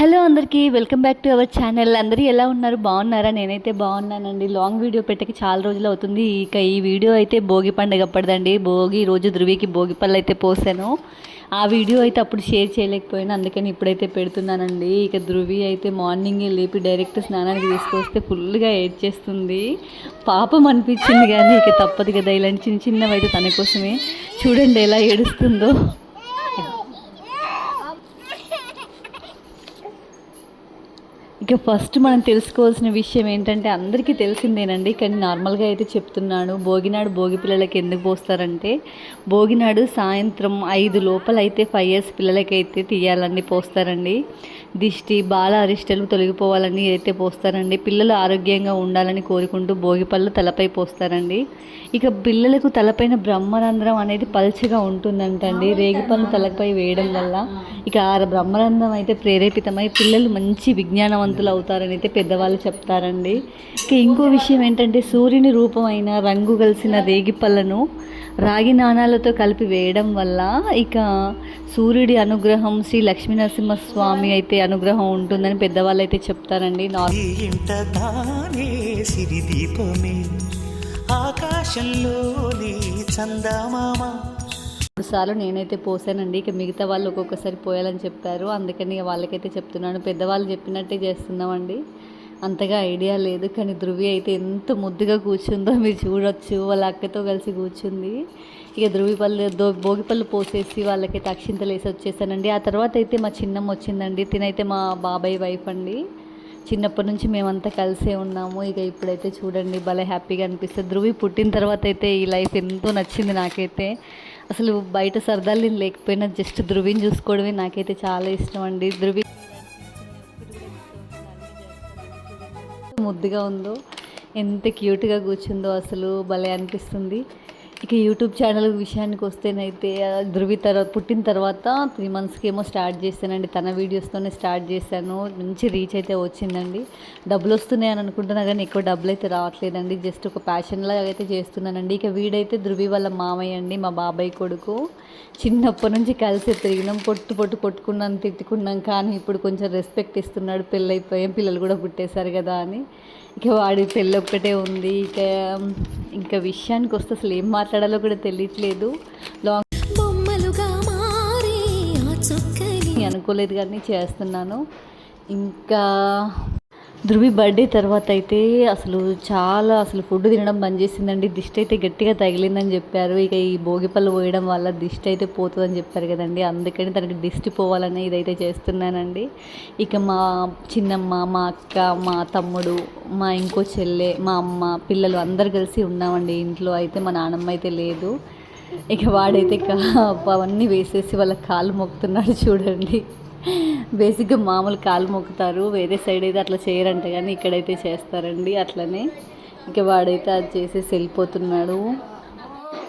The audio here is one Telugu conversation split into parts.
హలో అందరికీ welcome back to our channel. అందరూ ఎలా ఉన్నారు? బాగున్నారా? నేనైతే బాగున్నానండి. లాంగ్ వీడియో పెట్టక చాలా రోజులు అవుతుంది. ఇక ఈ వీడియో అయితే భోగి పండుగ అప్పటిదండి. భోగి రోజు ధృవికి భోగి పళ్ళు అయితే పోసాను. ఆ వీడియో అయితే అప్పుడు షేర్ చేయలేకపోయినా. అందుకని ఇప్పుడైతే పెడుతున్నానండి. ఇక ధృవి అయితే మార్నింగే లేపి డైరెక్ట్ స్నానానికి తీసుకొస్తే ఫుల్గా ఏడ్ చేస్తుంది. పాపం అనిపించింది కానీ ఇక తప్పదు కదా. ఇలాంటి చిన్న చిన్నవి అయితే తన కోసమే చూడండి ఎలా ఏడుస్తుందో. ఇక ఫస్ట్ మనం తెలుసుకోవాల్సిన విషయం ఏంటంటే అందరికీ తెలిసిందేనండి. కానీ నార్మల్గా అయితే చెప్తున్నాను. భోగినాడు భోగి పిల్లలకి ఎందుకు పోస్తారంటే భోగినాడు సాయంత్రం ఐదు లోపల అయితే ఫైవ్ ఇయర్స్ పిల్లలకైతే తీయాలని పోస్తారండి. దిష్టి బాల అరిష్టలు తొలగిపోవాలని అయితే పోస్తారండి. పిల్లలు ఆరోగ్యంగా ఉండాలని కోరుకుంటూ భోగి పళ్ళు తలపై పోస్తారండి. ఇక పిల్లలకు తలపైన బ్రహ్మరంధ్రం అనేది పల్చగా ఉంటుందంటండి. రేగి పళ్ళు తలపై వేయడం వల్ల ఇక ఆ బ్రహ్మరంధ్రం అయితే ప్రేరేపితమై పిల్లలు మంచి విజ్ఞానవంతులు అవుతారని అయితే పెద్దవాళ్ళు చెప్తారండి. ఇక ఇంకో విషయం ఏంటంటే సూర్యుని రూపమైన రంగు కలిసిన రేగిపళ్ళను రాగి నాణాలతో కలిపి వేయడం వల్ల ఇక సూర్యుడి అనుగ్రహం శ్రీ లక్ష్మీనరసింహస్వామి అయితే అనుగ్రహం ఉంటుందని పెద్దవాళ్ళు అయితే చెప్తారండి. దీపమే. ఆకాశంలోని చందమామ సార్లు నేనైతే పోసానండి. ఇక మిగతా వాళ్ళు ఒక్కొక్కసారి పోయాలని చెప్పారు అందుకని ఇక వాళ్ళకైతే చెప్తున్నాను. పెద్దవాళ్ళు చెప్పినట్టే చేస్తున్నామండి. అంతగా ఐడియా లేదు. కానీ ధృవి అయితే ఎంత ముద్దుగా కూర్చుందో మీరు చూడొచ్చు. వాళ్ళ అక్కతో కలిసి కూర్చుంది. ఇక ధృవి పళ్ళు దో భోగిపళ్ళు పోసేసి వాళ్ళకైతే అక్షింతలు వేసి వచ్చేసానండి. ఆ తర్వాత అయితే మా చిన్నమ్మ వచ్చిందండి. తినైతే మా బాబాయ్ వైఫ్ అండి. చిన్నప్పటి నుంచి మేమంతా కలిసే ఉన్నాము. ఇక ఇప్పుడైతే చూడండి భలే హ్యాపీగా అనిపిస్తుంది. ధృవి పుట్టిన తర్వాత అయితే ఈ లైఫ్ ఎంతో నచ్చింది నాకైతే. అసలు బయట సరదాలు నేను లేకపోయినా జస్ట్ ధృవిని చూసుకోవడమే నాకైతే చాలా ఇష్టం అండి. ధృవి ముద్దుగా ఉందో ఎంత క్యూట్గా కూర్చుందో అసలు భలే అనిపిస్తుంది. ఇక యూట్యూబ్ ఛానల్ విషయానికి వస్తేనైతే ధృవి తర్వాత పుట్టిన తర్వాత త్రీ మంత్స్కి ఏమో స్టార్ట్ చేశానండి. తన వీడియోస్తోనే స్టార్ట్ చేశాను. మంచి రీచ్ అయితే వచ్చిందండి. డబ్బులు వస్తున్నాయి అని అనుకుంటున్నా కానీ ఎక్కువ డబ్బులు అయితే రావట్లేదండి. జస్ట్ ఒక ప్యాషన్లాగా అయితే చేస్తున్నానండి. ఇక వీడైతే ధృవి వాళ్ళ మామయ్య అండి మా బాబాయ్ కొడుకు. చిన్నప్పటి నుంచి కలిసి తిరిగినాం. పొట్టు పొట్టు కొట్టుకున్నాం తిట్టుకున్నాం. కానీ ఇప్పుడు కొంచెం రెస్పెక్ట్ ఇస్తున్నాడు. పెళ్ళైపోయాం. పిల్లలు కూడా పుట్టేశారు కదా అని. ఇక వాడి పెళ్ళి ఒక్కటే ఉంది. ఇక ఇంకా విషయానికి వస్తే అసలు ఏం మాట్లాడాలో కూడా తెలియట్లేదు. లాంగ్ బొమ్మలుగా మారే ఆ చొక్కని. అనుకోలేదు కానీ చేస్తున్నాను. ఇంకా ధృవి బర్త్డే తర్వాత అయితే అసలు చాలా అసలు ఫుడ్ తినడం బంద్ చేసిందండి. దిష్టి అయితే గట్టిగా తగిలిందని చెప్పారు. ఇక ఈ భోగిపళ్ళు పోయడం వల్ల దిష్టి అయితే పోతుందని చెప్పారు కదండి. అందుకని తనకి దిష్టి పోవాలని ఇదైతే చేస్తున్నానండి. ఇక మా చిన్నమ్మ మా అక్క మా తమ్ముడు మా ఇంకో చెల్లె మా అమ్మ పిల్లలు అందరు కలిసి ఉన్నామండి. ఇంట్లో అయితే మా నాన్నమ్మ అయితే లేదు. ఇక వాడైతే కా- అవన్నీ వేసేసి వాళ్ళ కాళ్ళు మొక్కుతున్నాడు చూడండి. బేసిక్గా మామూలు కాలు మొక్కుతారు వేరే సైడ్ అయితే అట్లా చేయరంట కానీ ఇక్కడైతే చేస్తారండి అట్లనే. ఇక వాడైతే అది చేసేసి వెళ్ళిపోతున్నాడు.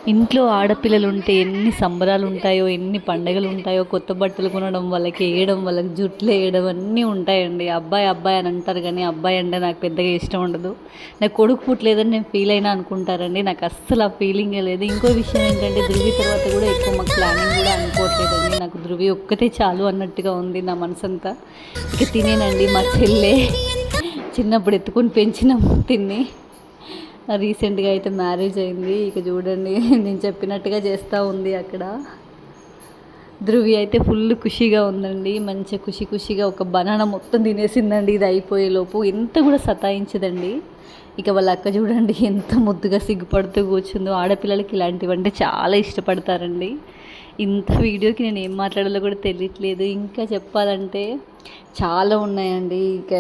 ఇంట్లో ఆడపిల్లలు ఉంటే ఎన్ని సంబరాలు ఉంటాయో ఎన్ని పండగలు ఉంటాయో కొత్త బట్టలు కొనడం వాళ్ళకి వేయడం వాళ్ళకి జుట్లు వేయడం అన్నీ ఉంటాయండి. అబ్బాయి అబ్బాయి అని అంటారు కానీ అబ్బాయి అంటే నాకు పెద్దగా ఇష్టం ఉండదు. నాకు కొడుకు పుట్టలేదని నేను ఫీల్ అయినా అనుకుంటారండి. నాకు అస్సలు ఆ ఫీలింగే లేదు. ఇంకో విషయం ఏంటంటే ధృవి తర్వాత కూడా ఎక్కువ మాకు ప్లానింగ్ కూడా అనుకోవట్లేదండి. నాకు ధృవి ఒక్కతే చాలు అన్నట్టుగా ఉంది నా మనసంతా. ఇక తినేనండి మా చెల్లె. చిన్నప్పుడు ఎత్తుకొని పెంచినాం తిన్ని రీసెంట్గా అయితే మ్యారేజ్ అయింది. ఇక చూడండి నేను చెప్పినట్టుగా చేస్తూ ఉంది అక్కడ. ధృవి అయితే ఫుల్ ఖుషిగా ఉందండి. మంచి ఖుషి ఖుషిగా ఒక బనానా మొత్తం తినేసిందండి. ఇది అయిపోయేలోపు ఎంత కూడా సతాయించదండి. ఇక వాళ్ళ అక్క చూడండి ఎంత ముద్దుగా సిగ్గుపడుతూ కూర్చుందో. ఆడపిల్లలకి ఇలాంటివంటే చాలా ఇష్టపడతారండి. ఇంత వీడియోకి నేను ఏం మాట్లాడాలో కూడా తెలియట్లేదు. ఇంకా చెప్పాలంటే చాలా ఉన్నాయండి. ఇక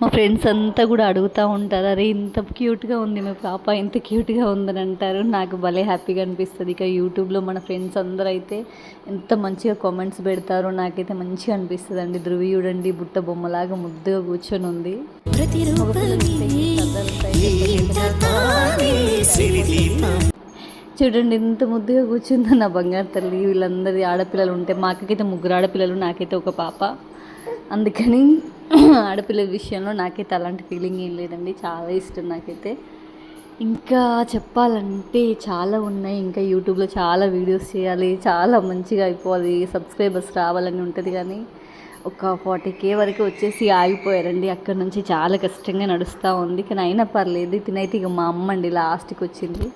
మా ఫ్రెండ్స్ అంతా కూడా అడుగుతూ ఉంటారు అరే ఇంత క్యూట్గా ఉంది మీ పాప ఇంత క్యూట్గా ఉందని అంటారు. నాకు భలే హ్యాపీగా అనిపిస్తుంది. ఇక యూట్యూబ్లో మన ఫ్రెండ్స్ అందరూ అయితే ఎంత మంచిగా కామెంట్స్ పెడతారో నాకైతే మంచిగా అనిపిస్తుంది అండి ధృవి చూడండి బుట్ట బొమ్మలాగా ముద్దుగా కూర్చొని ఉంది. చూడండి ఎంత ముద్దుగా కూర్చుందో నా బంగారు తల్లి. వీళ్ళందరి ఆడపిల్లలు ఉంటే మా అక్కకైతే ముగ్గురు ఆడపిల్లలు నాకైతే ఒక పాప. అందుకని ఆడపిల్ల విషయంలో నాకైతే అలాంటి ఫీలింగ్ ఏం లేదండి. చాలా ఇష్టం నాకైతే. ఇంకా చెప్పాలంటే చాలా ఉన్నాయి. ఇంకా యూట్యూబ్లో చాలా వీడియోస్ చేయాలి. చాలా మంచిగా అయిపోవాలి. సబ్స్క్రైబర్స్ రావాలని ఉంటుంది కానీ ఒక ఫార్టీ కే వరకు వచ్చేసి ఆగిపోయారండి. అక్కడ నుంచి చాలా కష్టంగా నడుస్తూ ఉంది. కానీ అయినా పర్లేదు. తినైతే ఇక మా అమ్మ అండి లాస్ట్కి వచ్చింది.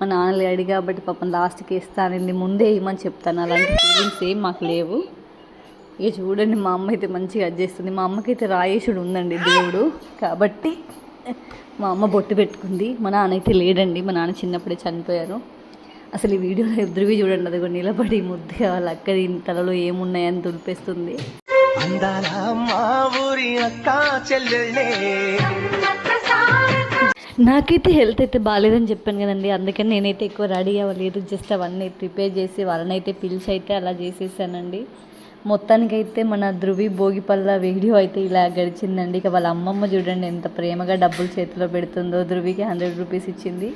మా నాన్న లేడు కాబట్టి పాపం లాస్ట్కి వేస్తానండి ముందే వేయమని చెప్తాను? అలాంటి ఫీలింగ్స్ ఏం మాకు లేవు. ఇక చూడండి మా అమ్మ అయితే మంచిగా అది చేస్తుంది. మా అమ్మకైతే రాయేశుడు ఉందండి దేవుడు. కాబట్టి మా అమ్మ బొట్టు పెట్టుకుంది. మా నాన్న అయితే లేడండి. మా నాన్న చిన్నప్పుడే చనిపోయారు. అసలు ఈ వీడియోలో ఎదురువి చూడండి. అదిగో నిలబడి ముద్దుగా వాళ్ళ అక్క దీని తలలో ఏమున్నాయని చెల్లెళ్ళే. నాకైతే హెల్త్ అయితే బాగాలేదని చెప్పాను కదండి. అందుకని నేనైతే ఎక్కువ రెడీ అవ్వలేదు. జస్ట్ అవన్నీ ప్రిపేర్ చేసి వాళ్ళని అయితే పిలిచి అయితే అలా చేసేసానండి. మొత్తానికైతే మన ధృవి భోగిపల్ల వీడియో అయితే ఇలా గడిచిందండి. ఇక వాళ్ళ అమ్మమ్మ చూడండి ఎంత ప్రేమగా డబ్బులు చేతిలో పెడుతుందో. ధృవికి హండ్రెడ్ రూపీస్ ఇచ్చింది.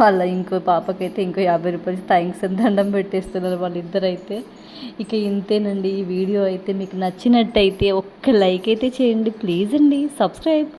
వాళ్ళ ఇంకో పాపకైతే ఇంకో యాభై రూపాయలు థ్యాంక్స్ అని దండం పెట్టేస్తున్నారు వాళ్ళిద్దరు అయితే ఇక ఇంతేనండి ఈ వీడియో అయితే. మీకు నచ్చినట్టయితే ఒక్క లైక్ అయితే చేయండి. ప్లీజ్ అండి. సబ్స్క్రైబ్.